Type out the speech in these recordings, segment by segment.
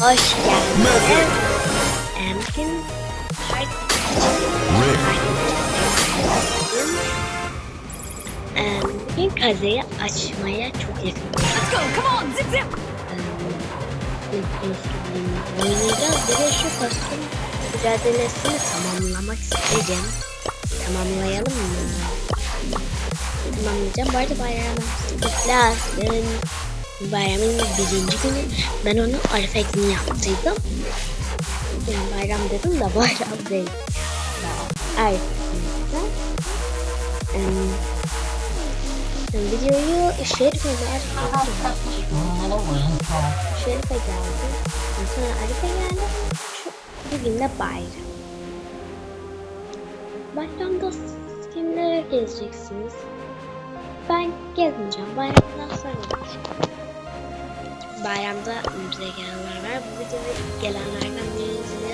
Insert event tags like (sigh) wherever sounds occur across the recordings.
Hoş geldin. Emkin. Bugün kazayı açmaya çok yakın. Let's go. Come on. Zip zip. Oynayacağız. Bir de şu kostüm mücadelesini tamamlamak isteyeceğim. Tamamlayalım mı? Tamamlayacağım. Bu arada bayram kutlasın. Bayramın birinci günü ben onu Arife günü yaptıydım. Yani bayram dedim de bayram değil. Arife günü. Em, Videoyu Şerife ver. Şerife geldi. Sonra Arife geldi. Şu, bugün de bayram. Bayramda siz kimlere gezeceksiniz? Ben gezmeyeceğim. Bayramdan sonra gideceğim. Bayramda bize gelenler var. Bu videoya gelenlerden birisini...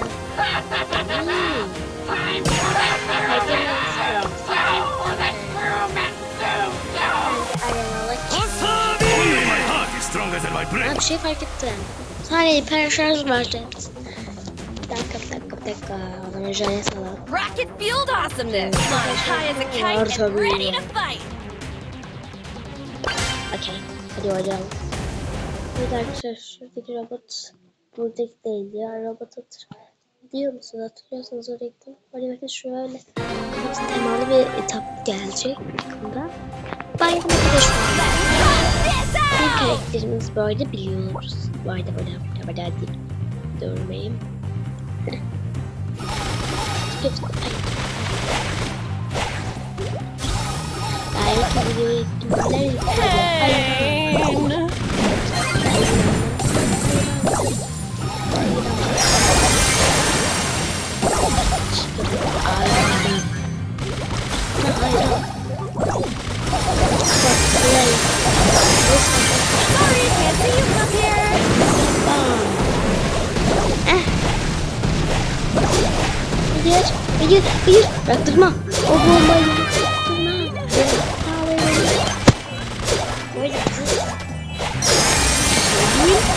Herkese Only my heart is stronger than my Ben bir şey fark ettim. Sadece hiper şarj var. Dakika, bir dakika, bir dakika. Zaman Jaya salalım. Rocket field awesomeness. Flying high as a kite and ready to fight. Okey. Hadi oynayalım. Evet arkadaşlar şuradaki robot buradaki değil ya. Robot hatır. Biliyor musunuz? Hatırlıyorsanız oraya gittim. Oraya bakın şöyle. Çok temalı bir etap gelecek yakında. Bayram arkadaşlar. Bir karakterimiz arada biliyoruz. Bu arada böyle böyle böyle değil. Durmayayım. Belki videoya gittimler. Pain. Sorry, can't Hayır, hayır, hayır. Bıraktırma. O bombayı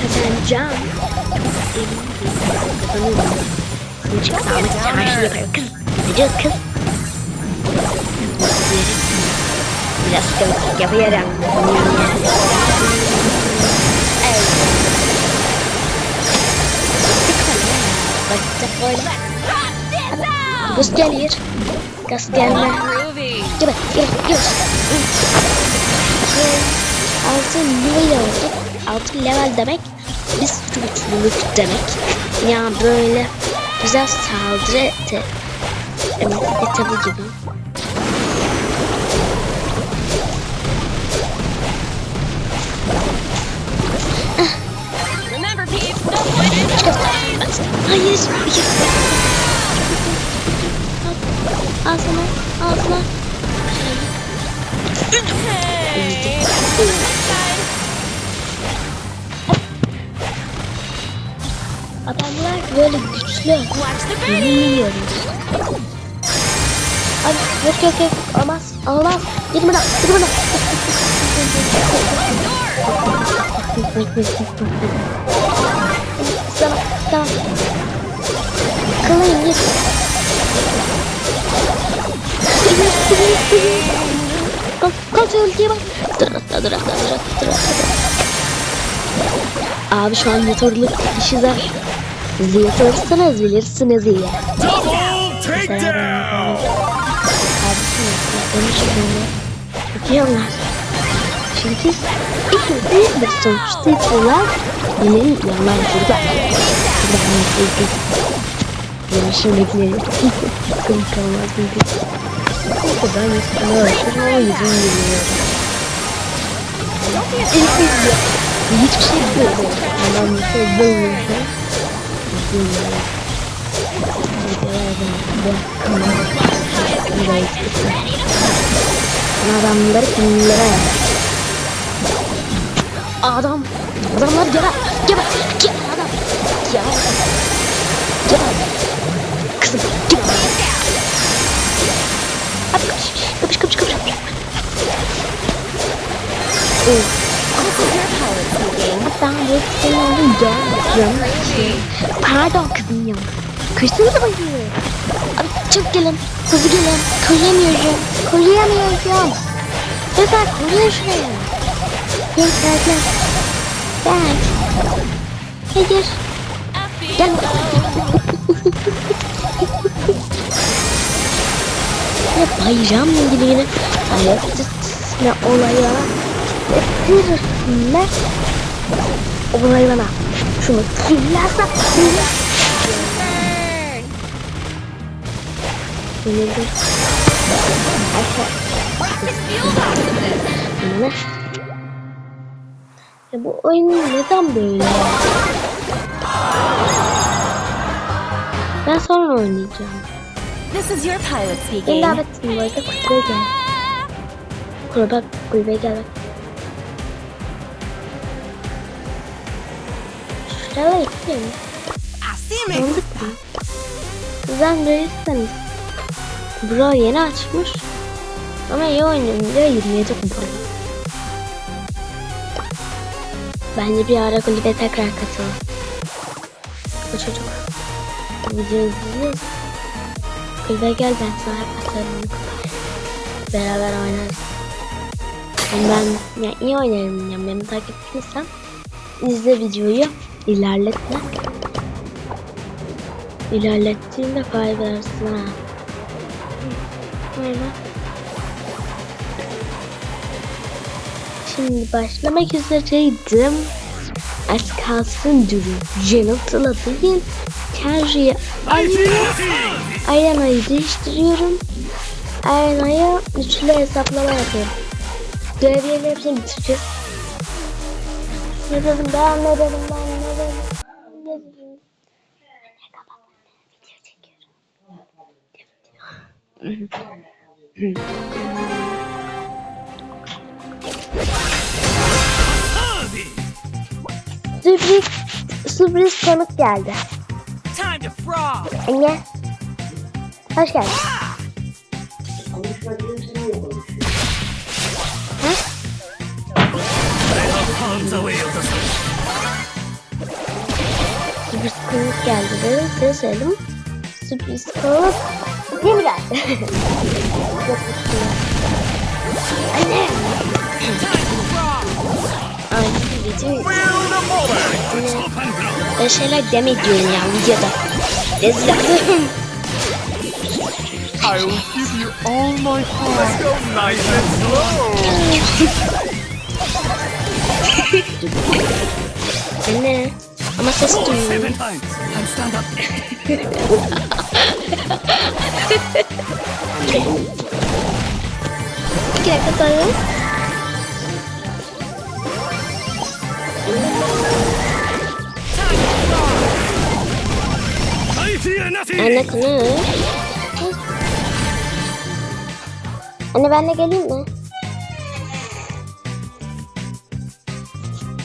kazanacağım. Çok eminim. Kazanıyorum. Bunu çıkarsa ama her şeyi yaparım. Kız, gideceğiz kız. Biraz kötü yapıyorum. Evet. Bak böyle. Gaz gelir. Gaz gelme. Groovy. Gel bak gel gel. Altı level oldu. Altı level demek biz güçlülük demek. Yani böyle güzel saldırı te, evet, etabı gibi. Hayır. Al, sana, al sana. Hey. Adamlar böyle güçlü. Watch the baby. Bilmiyorum. Abi yok yok yok olmaz olmaz. Gidin buradan gidin buradan. tamam tamam. Kılayım git. Kalk kalk ultiye bak. Dur atla dur atla dur atla dur atla. Abi şu an motorluk işi zor. İzliyorsanız bilirsiniz iyi. Double takedown. Benim şöyle çok iyi anlar. Çünkü ikisi de sonuçta yapıyorlar. Benim yalan burada. Benim şimdikileri komik olmaz mıydı? Neyse ben üstüne uğraşıyorum ama yüzüm gülüyor. İlk video. Hiçbir şey bilmiyorum. Adam bir şey bilmiyorum. Bilmiyorum. Adamları kimlere? Adam. Adamlar gel. Gel. Gel adam. Gel. Gel. Kızım gel. Hadi kapış. Kapış kapış kapış. kapış. Senin oğlum geldim. Pardon kızım ya. Kırsınıza bakayım. Abi çok gelin. Hızlı gelin. Koyamıyorum. Koyamıyorum. Lütfen koyun şuraya. Gel gel gel. Gel. Hayır. Gel. Ya bayram ilgili ayakçısına olaya getirme olayına şunu killersen Yenildim. Ne? Ya bu oyun neden böyle? Ben sonra oynayacağım. This is your pilot speaking. davet ettin bu arada kulübeye gel. Kulübe, kulübeye gel. Şuraya gittim. Tanıdık mı? Sizden görürseniz. Bro yeni açmış. Ama iyi oynayınca 27 kupa. Bence bir ara kulübe tekrar katılın. Bu çocuk. Videoyu izliyor. Kulübe gel ben sana kupa. Beraber oynarız. Yani ben ya iyi oynarım ya. Beni takip ettiysen izle videoyu. İlerletme. İlerlettiğinde kaybedersin ha. Aynen. Şimdi başlamak üzereydim. Az kalsın durum. Janet'la değil. Kerry'i alıyorum. Arena'yı değiştiriyorum. Arena'ya üçlü hesaplama yapıyorum. Görevlerin hepsini bitireceğiz. Ne dedim ben ne dedim ben ne dedim. Ne dedim. Video çekiyorum. Sürpriz, sürpriz konuk geldi. Anne. Hoş geldin. Sürpriz konuk geldi dedim. Size söyledim. Sürpriz konuk kim geldi? Yok, bir şey yok. Anne. Ay, video. Öyle şeyler deme diyorum ya videoda. Rezil oldum. I will give you all my heart. Let's go nice and slow. Anne. Ama ses Four, duyuyorum. seven times. And stand up. İki dakika sonra. I fear nothing. Anne konuş. Anne ben de geleyim mi?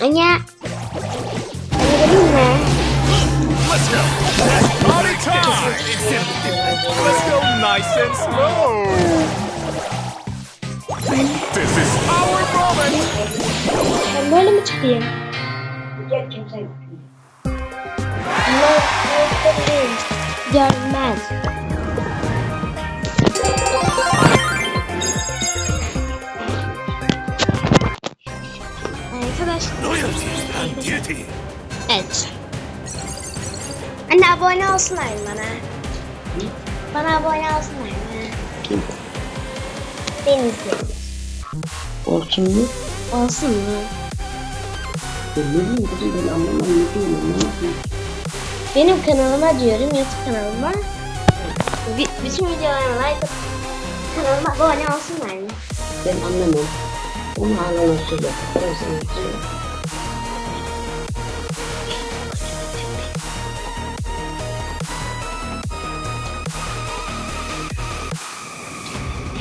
Anne. Anne geleyim mi? Let's go. Party time. Let's go nice and slow. This is our moment. Ben böyle mi çıkayım? Görmez. Arkadaşlar. Loyalty and duty. Evet. Anne abone olsunlar bana. Bana abone olsunlar mı? Kim? Beni izleyin. Olsun mu? Olsun mu? Ya ne bileyim kızım ben anlamam ne diyeyim ne yapayım? Benim kanalıma diyorum YouTube kanalıma. Bi- bütün videolarıma like atıp kanalıma abone olsunlar mı? Ben anlamam. Onu ağlamak söyle. Ben sana.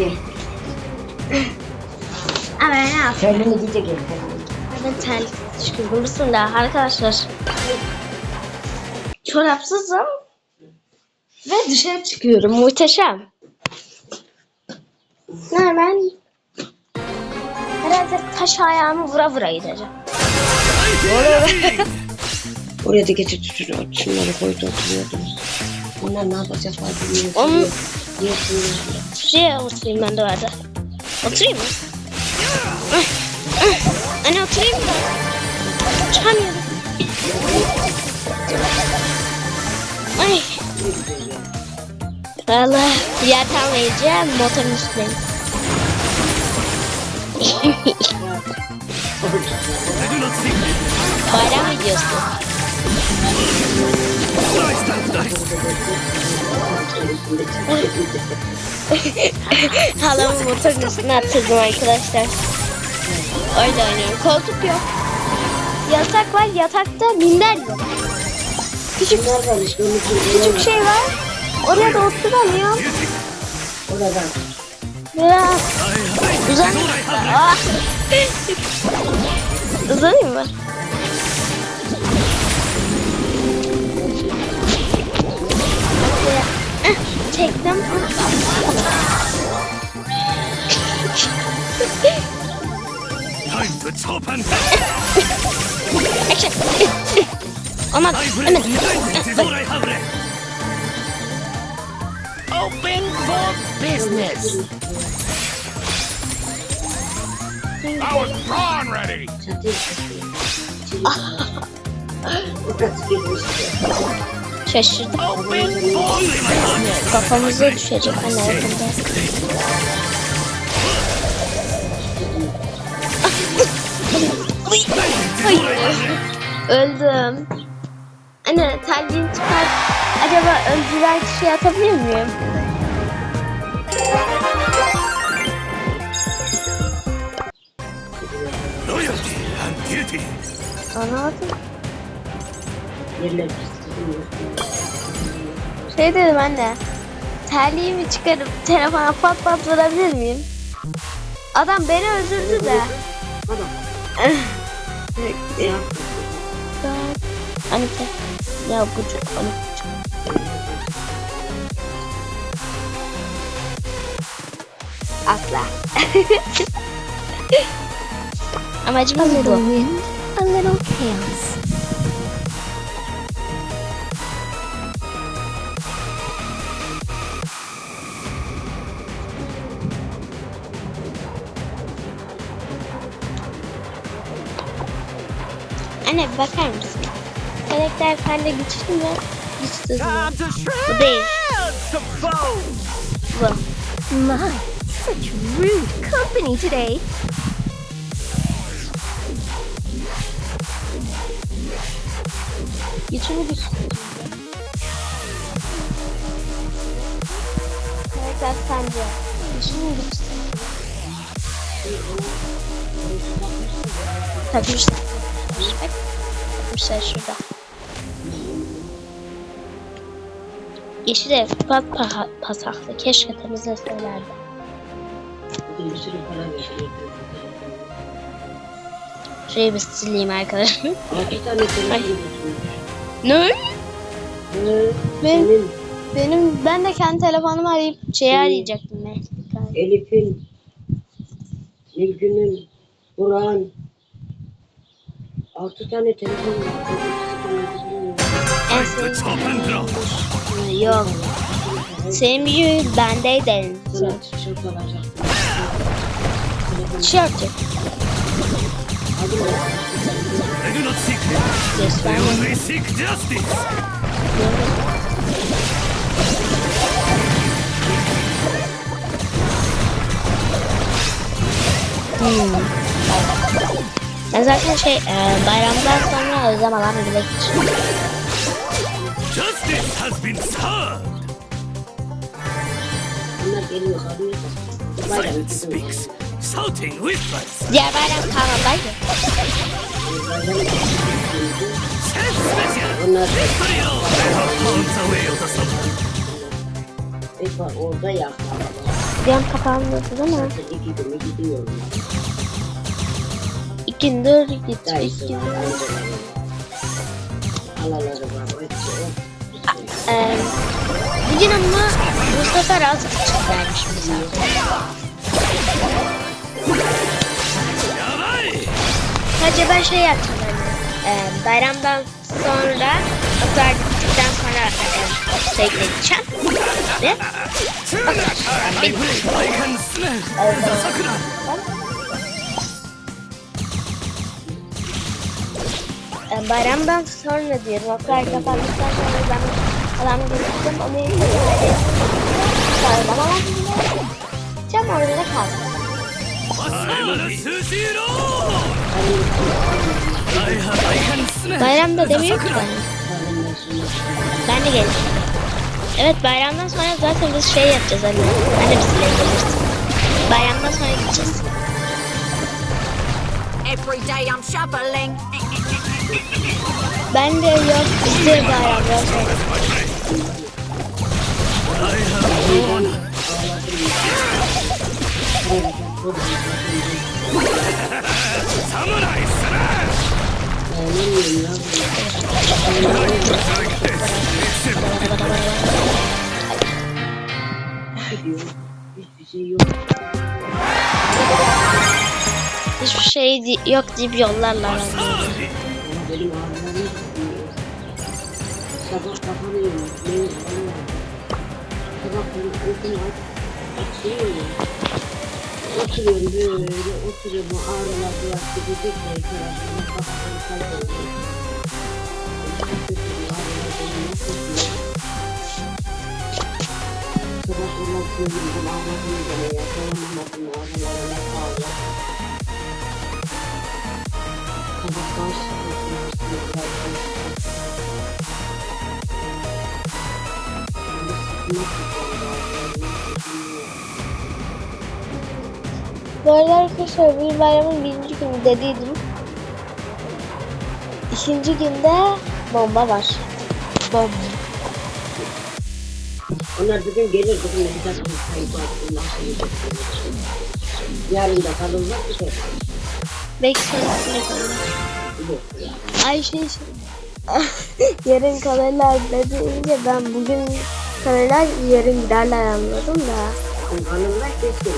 ki. Ama ne yapayım? Terleme gidecek herhalde. Ben tel çıkıyorum da arkadaşlar. Çorapsızım. Ve dışarı çıkıyorum. Muhteşem. Ne? Herhalde taş ayağımı vura vura gideceğim. (laughs) Oraya da gece tutuyor. Şunları koydu oturuyordunuz. Onlar ne yapacaklar bilmiyorum. Onun... Yersiniz. Şuraya oturayım ben de vardı. Oturayım mı? Anne oturayım mı? Çıkamıyorum. Ay. Valla yer kalmayınca motorun üstündeyim. (laughs) Bayram videosu. (laughs) Halamı motorun üstüne attırdım arkadaşlar. Orada oynuyorum. Koltuk yok. Yatak var. Yatakta minder yok. Küçük küçük şey var. Oraya da oturamıyorum. Oradan. Biraz uzan. Ah. Uzanayım (laughs) mı? Eh, Çektim. time to chop and Action. Aman. I will Hemen. It is all I have left. Open for business. Our prawn ready. Çatıya (laughs) çatıyor. Strong. Kafamıza düşecek anne yakında. Hayır. Öldüm. Anne terliğini çıkar. Acaba öldüren kişiyi atabilir miyim? Loyalty and duty. Anlamadım. Yerler pisliyor. Şey dedim anne. Terliğimi çıkarıp telefona pat pat vurabilir miyim? Adam beni öldürdü de. (laughs) Adam. Ya. Anite. Ya bucuk. Onu bucuk. Asla. (laughs) Amacımız bu. a little chaos. Bakar mısın? Karakter sende güçlü mü? Güçsüz mü? Bu değil. Bu. My, such rude company today. Güçlü mü güçsüz mü? Karakter sence. Güçlü mü güçsüz mü? Takmışlar. Bak. Takmışlar şurada. Yeşil ev pat paha- pasaklı. Keşke temizleselerdi. Şurayı bir sileyim arkadaşlar. Ne? Hı, Ben- Senin Benim ben de kendi telefonumu arayıp şeyi arayacaktım ben. Elif'in, Nilgün'ün, Burak'ın altı tane telefon var. En yok. Senin bir bendeydi. Sana tişört alacak. Tişört yok. Hadi Ben zaten şey e, bayramdan sonra özlem alan bir bilek Justice has been served. Silence speaks. Shouting whispers. Diğer bayram kalmadaydı. Self special. Victory all. I have found the way of the sun. orada. Diğer gidiyorum gündür git ilk gündür. Ee, bugün ama bu sefer az küçük vermiş bize. Sadece ben şey yaptım hani, e, ee, bayramdan sonra okullar bittikten sonra e, şey gideceğim. Ne? Bakın, benim. Ben bayramdan sonra diyorum. Oklar kapandıktan sonra ben adam gittim. Onu yedim. Sarıdan alandım. Can orada da kaldı. Bayramda demiyor ki bana. Ben de geleceğim. Evet bayramdan sonra zaten biz şey yapacağız hani. Hani bizimle gelirsin. Bayramdan sonra gideceğiz. Every day I'm shoveling. Ben de yok. Bizde de ayarlar. Samuray sıra! Hiçbir şey yok. Hiçbir şey yok deyip yollarlar. Benim ağrılarım tutmuyor. Sabah kafam yiyor. Beni alamıyorum. Sabah uykum var. Açıyorum. Oturuyorum böyle oturuyorum. Bu ağrılar biraz gidecek de tarafına kafamı kaybediyorum. Çok kötü bir ağrılar beni yok ediyor. Sabah uyumak gözümden ağladım bile ya. Dayanamadım ağrılarına ağladım. Sabah başlıyor. Bu arada arkadaşlar bugün bayramın birinci günü dediydim. İkinci günde bomba var. Bomba. Onlar bugün gelir bugün bir dakika kayıp var. Yarın da kalırlar bir şey. Belki Ay şey şey. (laughs) yarın kalırlar dediğince ben bugün kalırlar yarın giderler anladım da. Kalırlar kesin.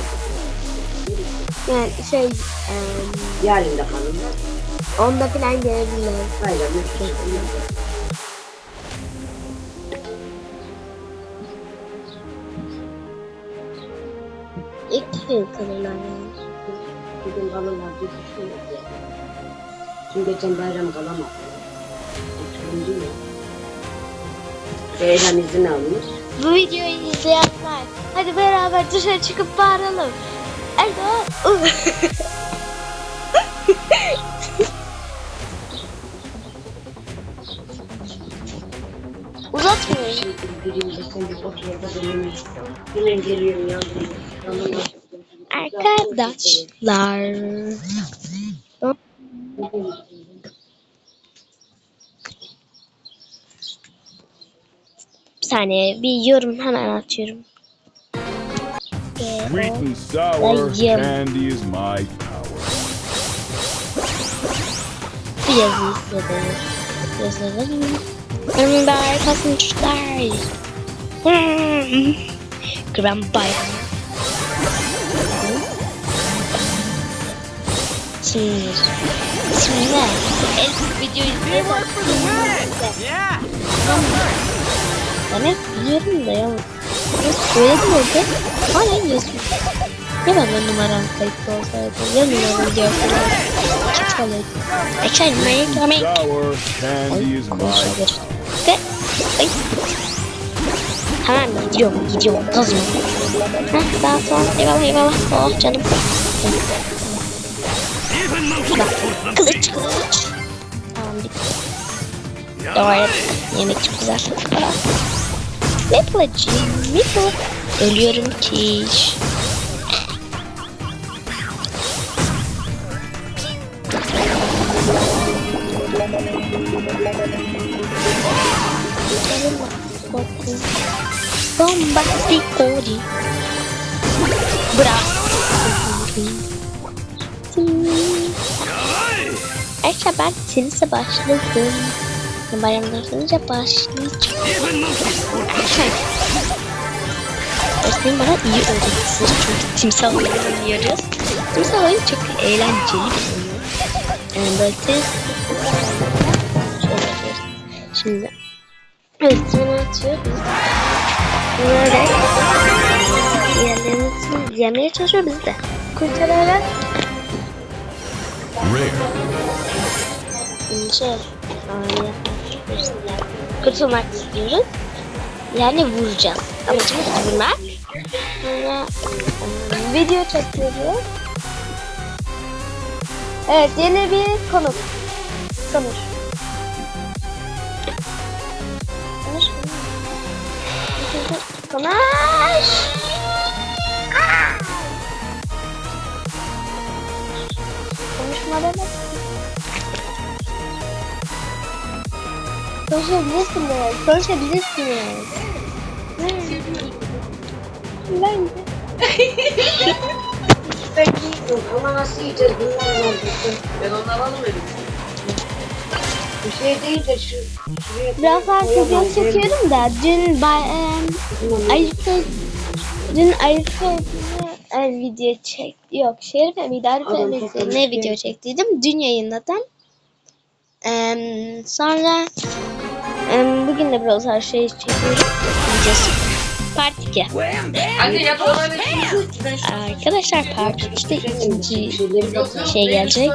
Yani şey em, Yarın da kalırlar. onda falan gelebilirler. Bayram kesin. İlk gün kalırlar yani. Bugün kalırlar diye düşünüyoruz Çünkü geçen bayram kalamadı. Oturunca ya. Beyran izin almış. Bu videoyu izleyenler hadi beraber dışarı çıkıp bağıralım. Alo. Şimdi da benim geliyorum yavrum. Yanıma. Arkadaşlar. Bir saniye bir yorum hemen atıyorum. Sweet and sour candy is my power. Bir yazı istedim. Yazalım. Önümde arkasını çocuklar. Hmm. Kıran bayram. Şimdi. Bismillah. En çok video izliyorsan Tamam. Ben hep yerim de yavrum. Hep söyledim orada. Hala yazıyor. Ya benden numaram kayıtlı olsaydı. Ya numaram görseydi. Çık kalırdı. I can make a. Ay konuşabilir. Ve ay. Tamam gidiyorum gidiyorum. Kazma. Heh daha sonra eyvallah eyvallah. Oh canım. Heh. Kılıç kılıç. Tamam bitti. Doğru. Yemek çok güzel. Ne yapacağım? Ne bu? Ölüyorum ki. Bombastico. Bravo. Arkadaşlar ben tenise başladım. Bayramdan sonra başlayacağım. Arkadaşlar. Öğretmenim bana iyi öğretir. Çünkü timsah oyunu oynuyoruz. Timsah oyunu çok eğlenceli bir oyun. Yani böyle tenis... Şimdi... Evet, bunu atıyoruz. Böyle... Diğerlerini yemeye çalışıyor biz de. Kurtararak Rare. şey... Ay, Kurtulmak istiyoruz. Yani vuracağız. Amacımız vurmak. Sonra e, video çekiyoruz. Evet yeni bir konuk. Konuş. Konuş. Konuş. Konuşma demek. Konuşabilirsiniz. Konuşabilirsiniz. Bence. Ben giydim ama nasıl yiyeceğiz bunlar ne olacak? Ben onları almadım. Bir şey değil de şu Biraz daha video çekiyorum da dün bay, e. Arife dün Arife e, video çek yok miydi çok ne video çektiydim dün yayınladım. Em, sonra em, bugün de biraz her şey çekiyorum videosu. Part 2. Anne yap olanı Arkadaşlar Part 3'te ikinci şey gelecek.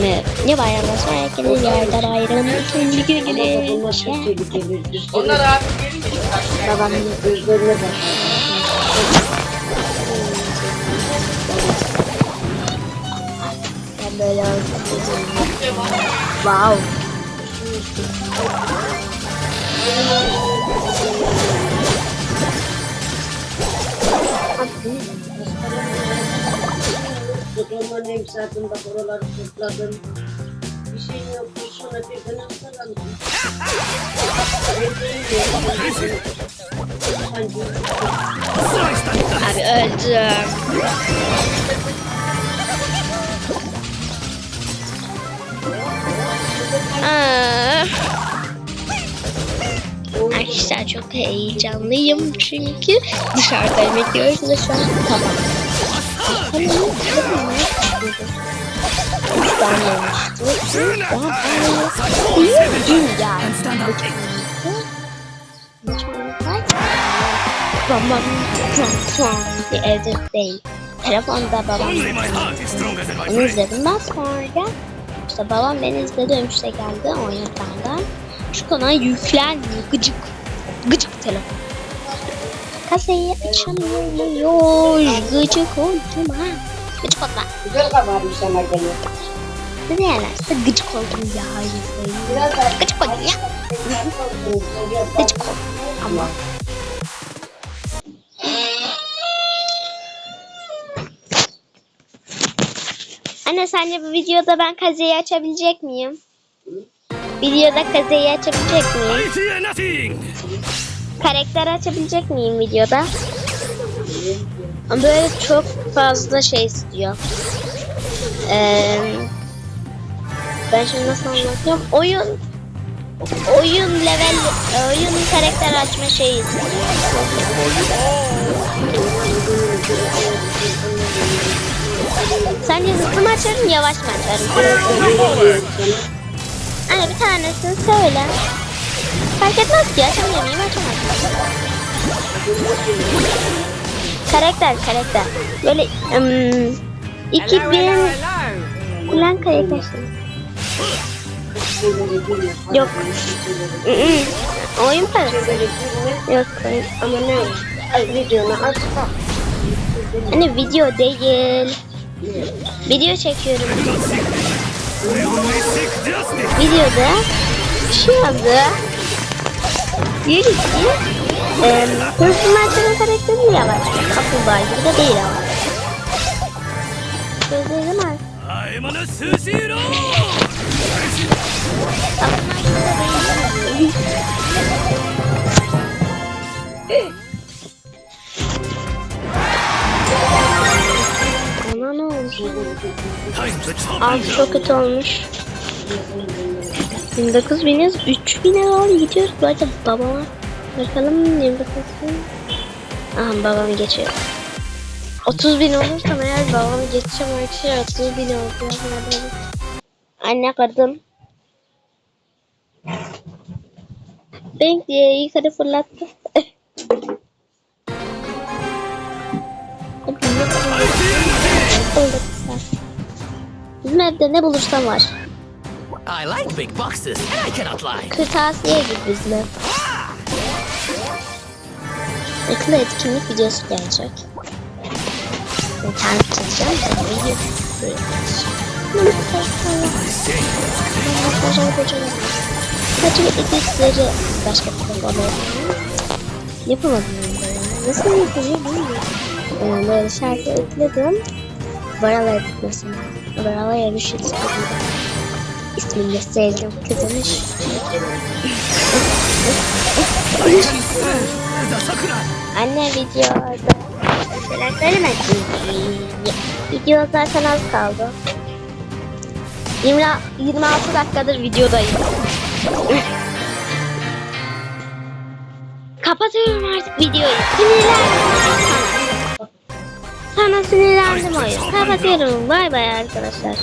Ne, ne bayramdan sonra gelir yerde bayram ikinci günü. Onlar artık gelince Babam Gözlerine bak. Olsun. Wow. Hem saatinde buraları topladım. Bir şey yok. Sonra birden hastalandım. Abi öldüm. Arkadaşlar çok heyecanlıyım çünkü dışarıda yemek yiyoruz ve şu an tamam. Tamam. Üç tane yemişti. Üç tane. Bir dünya. Babam bir evde değil. Telefonda babam. Onu izledim ben sonra. İşte babam beni izledi dönüşte geldi oynatandan. Şu kanala yüklenmiyor gıcık. Gıcık telefon. Kasayı açamıyor. Gıcık oldum ha. Gıcık olma. Güzel kabarmış ama gene. Ne yerlerse gıcık oldum ya. Gıcık oldum ya. Gıcık oldum. Ama. Anne sence bu videoda ben kazeyi açabilecek miyim? Videoda kazeyi açabilecek miyim? Karakter açabilecek miyim videoda? Ama böyle çok fazla şey istiyor. Ee, ben şimdi nasıl anlatacağım? Oyun oyun level oyun karakter açma şeyi istiyor. Sence hızlı mı açarım yavaş mı açarım? Anne bir tanesini söyle. Fark etmez ki açamıyor muyum açamaz. Karakter karakter. Böyle ım, 2000 Ulan karakter. Yok. Oyun parası. Yok oyun. Ama ne? Videonu aç. Hani video değil. Video çekiyorum. Videoda bir şey. Diyor ki e, Hırsız Mert'in karakteri yavaş. Kaplumbağa gibi de değil ama. Gözlerim var. I'm on a sushi roll. Kaplumbağa gibi de değil. (laughs) Altı çok kötü olmuş. 29 biniz. 3000'e doğru gidiyoruz. Arada babama bakalım 29 bin. Aha babamı geçiyor. 30 bin olursam eğer babamı geçeceğim arkadaşlar 30 bin oldu. Anne kadın. Bank diye yukarı fırlattı. Sen. (laughs) Bizim evde ne bulursam var. I like big boxes and I cannot lie. Kırtasiye gibi bizim ev. Yakında etkinlik videosu gelecek. İnternet çekeceğim. Sonra video böyle Mesajlar yapacağım. Sadece editleri başka telefonla yapıyorum. Yapamadım. Nasıl yapacağım bilmiyorum. Yani böyle şarkı ekledim. Mesela. Varala'ya bir şey istedim. İsmini sevdim. Kızmış. Anne videoda mesela söylemedim. Video zaten az kaldı. 20, 26 dakikadır videodayım. Kapatıyorum artık videoyu. Sana. Sana sinirlendim oyun. Kapatıyorum. Bay bay arkadaşlar.